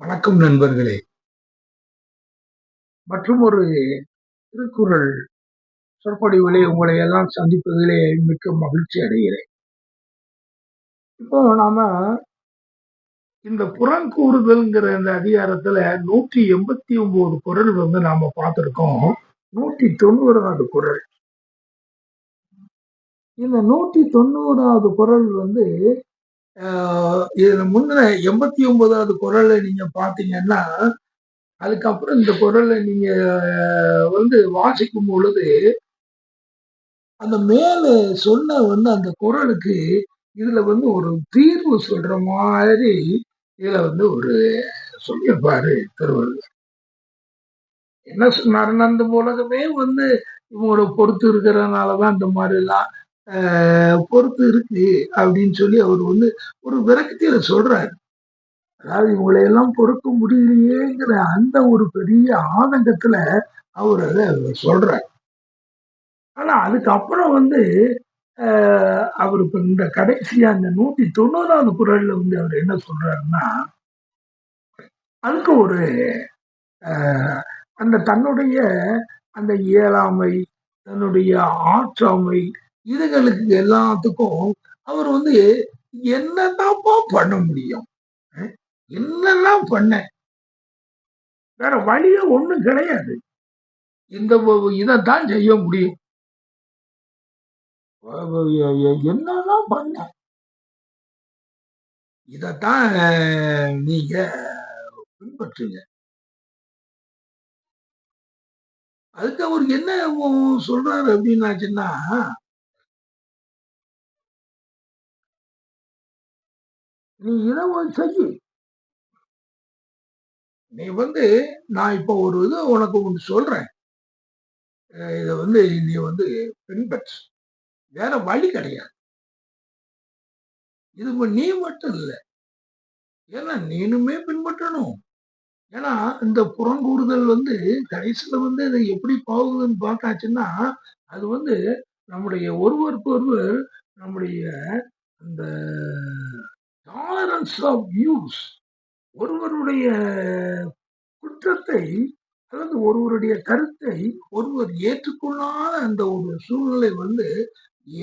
வணக்கம் நண்பர்களே. மற்றும் ஒரு திருக்குறள் சொற்பொழிவிலே உங்களை எல்லாம் சந்திப்பதிலே மிக்க மகிழ்ச்சி அடைகிறேன். இப்போ நாம இந்த புறங்கூறுதல்ங்கிற இந்த அதிகாரத்துல நூற்றி எண்பத்தி ஒன்பது குரல் வந்து நாம பார்த்திருக்கோம். நூற்றி தொண்ணூறாவது குரல் இந்த நூற்றி தொண்ணூறாவது குரல் வந்து இதுல முன்ன எண்பத்தி ஒன்பதாவது குரலை நீங்க பாத்தீங்கன்னா அதுக்கப்புறம் இந்த குரலை நீங்க வந்து வாசிக்கும் பொழுது அந்த மேல சொன்ன வந்து அந்த குரலுக்கு இதுல வந்து ஒரு தீர்வு சொல்ற மாதிரி இதுல வந்து ஒரு சொல்லியிருப்பாரு திருவள்ளுவர். என்ன சொன்னாருன்னா அந்த உலகமே வந்து இவங்களோட பொறுத்து இருக்கிறதுனாலதான் இந்த மாதிரி எல்லாம் பொறுத்து இருக்கு அப்படின்னு சொல்லி அவர் வந்து ஒரு விரக்தியில சொல்றாரு. அதாவது இவங்களை எல்லாம் பொறுக்க முடியலையேங்கிற அந்த ஒரு பெரிய ஆதங்கத்துல அவர் அதை சொல்றார். ஆனா அதுக்கப்புறம் வந்து அவர் இப்ப இந்த கடைசியா அந்த நூத்தி தொண்ணூறாவது குரல்ல வந்து அவர் என்ன சொல்றாருன்னா அதுக்கு ஒரு அந்த தன்னுடைய அந்த இயலாமை தன்னுடைய ஆற்றாமை இதுகளுக்கு எல்லாத்துக்கும் அவர் வந்து என்னதான்ப்பா பண்ண முடியும்? என்னெல்லாம் பண்ண? வேற வழிய ஒண்ணும் கிடையாது. இந்த இதைத்தான் செய்ய முடியும். என்னெல்லாம் பண்ண? இதத்தான் நீங்க பின்பற்றுங்க. அதுக்கு அவர் என்ன சொல்றாரு அப்படின்னாச்சுன்னா நீ இதை செய்யு நீ வந்து நான் இப்போ ஒரு இது உனக்கு ஒன்று சொல்றேன். இதை வந்து நீ வந்து பின்பற்று. வேற வழி கிடையாது. இது நீ மட்டும் இல்லை. ஏன்னா நீனுமே பின்பற்றணும். ஏன்னா இந்த புறங்கூறுதல் வந்து கடைசியில் வந்து இது எப்படி போகுதுன்னு பார்த்தாச்சுன்னா அது வந்து நம்முடைய ஒருவருக்கு ஒருவர் நம்முடைய அந்த டாலரன்ஸ் ஆஃப் வியூஸ் ஒருவருடைய குற்றத்தை அல்லது ஒருவருடைய கருத்தை ஒருவர் ஏற்றுக்கொள்ளாத அந்த ஒரு சூழ்நிலை வந்து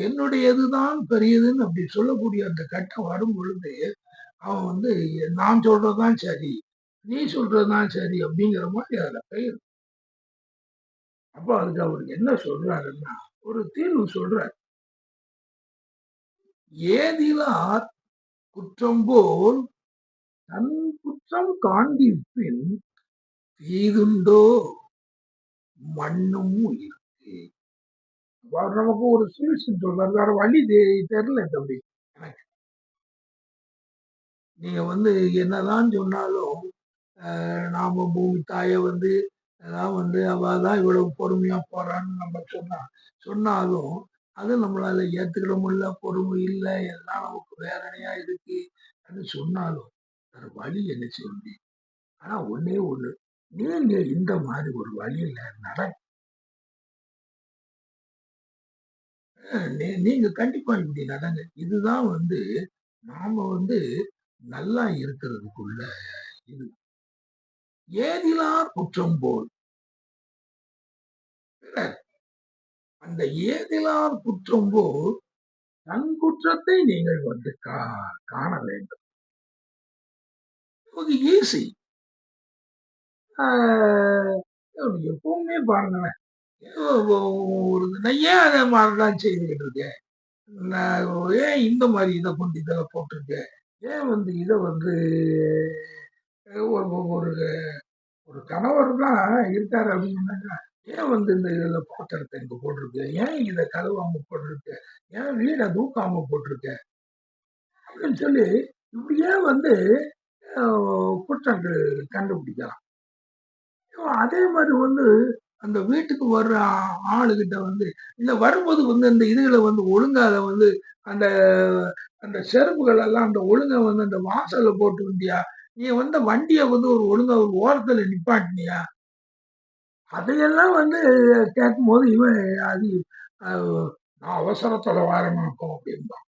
என்னுடையதுதான் பெரியதுன்னு அப்படி சொல்லக்கூடிய அந்த கட்டம் வரும் பொழுது அவன் வந்து நான் சொல்றதுதான் சரி நீ சொல்றதுதான் சரி அப்படிங்கிற மாதிரி அதுல பெயர். அப்ப அதுக்கு அவர் என்ன சொல்றாருன்னா ஒரு தீர்வு சொல்றார். ஏதிலார் குற்றம் போல் தன் குற்றம் காண்பிப்பின் தீதுண்டோ? மண்ணும் உயிருக்கு. அவர் நமக்கு ஒரு சொல்யூஷன் சொல்றாரு. வேற வழி தெரியல தம்பி. எனக்கு. நீங்க வந்து என்னதான் சொன்னாலும் நாம பூமி தாயை வந்து அதான் வந்து அவ தான் இவ்வளவு பொறுமையா போறான்னு நம்ம சொன்னா சொன்னாலும் அது நம்மளால ஏத்துக்கிட முடியல பொறுமை இல்லை எல்லாம் நமக்கு வேதனையா இருக்கு அப்படின்னு சொன்னாலும் வேற வழி என்ன செய்ய முடியும் ஆனா ஒன்னே ஒண்ணு நீங்க இந்த மாதிரி ஒரு வழியில நட நீங்க கண்டிப்பா இப்படி நடங்க. இதுதான் வந்து நாம வந்து நல்லா இருக்கிறதுக்குள்ள இது. ஏதிலார் குற்றம் போல். அந்த ஏதிலார் குற்றம் போல் தன் குற்றத்தை நீங்கள் வந்து காண வேண்டும். ஈஸி எப்பவுமே பாருங்களேன் ஒரு ஏன் அதை மாதிரிலாம் செய்துக்கிட்டு இருக்கேன் ஏன் இந்த மாதிரி இதை கொண்டு இதில் போட்டிருக்கேன் ஏன் வந்து இதை வந்து ஒரு ஒரு ஒரு கணவர் தான் இருக்காரு அப்படின்னாக்கா ஏன் வந்து இந்த இதில் பாத்திரத்தை இங்கே போட்டிருக்கு? ஏன் இதை கழுவாம போட்டிருக்க? ஏன் வீடை தூக்காம போட்டிருக்க? அப்படின்னு சொல்லி இப்படியே வந்து குற்றங்கள் கண்டுபிடிக்கலாம்? அதே மாதிரி வந்து அந்த வீட்டுக்கு வர்ற ஆளுகிட்ட வந்து இந்த வரும்போது வந்து அந்த இதுகளை வந்து ஒழுங்கா அதை வந்து அந்த அந்த செருப்புகள் எல்லாம் அந்த ஒழுங்கா வந்து அந்த வாசல்ல போட்டு வந்தியா? நீ வந்து வண்டியை வந்து ஒரு ஒழுங்கா ஒரு ஓரத்துல நிப்பாட்டினியா? அதையெல்லாம் வந்து கேட்கும் போது இவன் அது நான் அவசரத்தோட வாரமாக்கும் அப்படின்பான்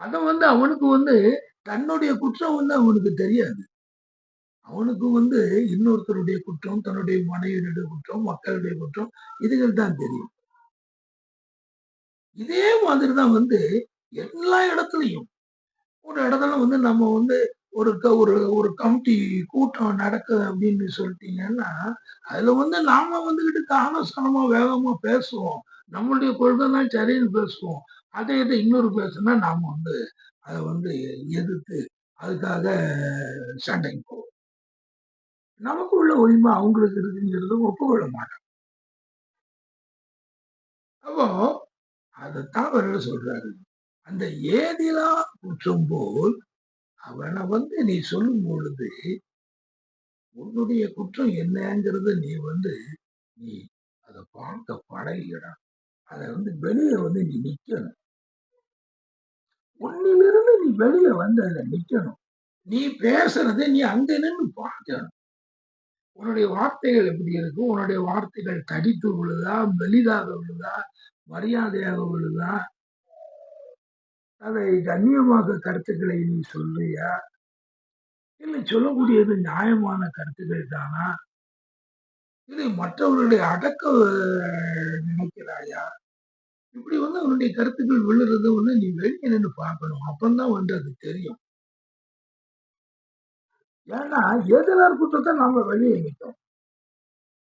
அதை வந்து அவனுக்கு வந்து தன்னுடைய குற்றம் வந்து அவனுக்கு தெரியாது. அவனுக்கு வந்து இன்னொருத்தருடைய குற்றம், தன்னுடைய மனைவியினுடைய குற்றம், மக்களுடைய குற்றம் இதுகள் தான் தெரியும். இதே மாதிரி தான் வந்து எல்லா இடத்துலையும் ஒரு இடத்துல வந்து நம்ம வந்து ஒரு க ஒரு ஒரு கமிட்டி கூட்டம் நடக்குது அப்படின்னு சொல்லிட்டீங்கன்னா, அதுல வந்து நாம வந்துகிட்டு கானஸ்தானமா வேகமா பேசுவோம். நம்மளுடைய கொள்கைதான் சரின்னு பேசுவோம். அதே இதை இன்னொரு பேசுனா நாம வந்து அதை வந்து எதிர்த்து அதுக்காக சண்டைக்கு போவோம். நமக்கு உள்ள உரிமை அவங்களுக்கு இருக்குங்கிறது ஒப்புக்கொள்ள மாட்டோம். அப்போ அதைத்தான் அவர்கள் சொல்றாரு. அந்த ஏதிலா குற்றம் போல் அவன வந்து நீ சொல்லும் பொழுது, உன்னுடைய குற்றம் என்னங்கிறத நீ வந்து நீ அத பார்க்க பழகிடணும். அத வந்து வெளிய வந்து நீ நிக்கணும். உன்னிலிருந்து நீ வெளிய வந்து அதுல நிக்கணும். நீ பேசுறத நீ அங்க நின்று பார்க்கணும். உன்னுடைய வார்த்தைகள் எப்படி இருக்கு? உன்னுடைய வார்த்தைகள் தடித்து விழுதா? மெலிதாக விழுதா? மரியாதையாக விழுதா? அதை கண்ணியமாக கருத்துக்களை நீ சொல்றியா? இல்லை சொல்லக்கூடியது நியாயமான கருத்துக்கள் தானா? இதை மற்றவருடைய அடக்க நினைக்கிறாயா? இப்படி வந்து அவனுடைய கருத்துக்கள் விழுறத வந்து நீ வெளியே நின்னு பார்க்கணும். அப்பந்தான் வந்து அது தெரியும். ஏன்னா எதிரார் குற்றத்தை நாம வெளியே நிற்கிறோம்.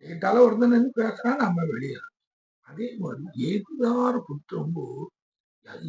எங்கிட்டால ஒருத்தன் நின்னு பேசுறான் நம்ம வெளியே அதே மாதிரி எதிரார் குற்றம் அது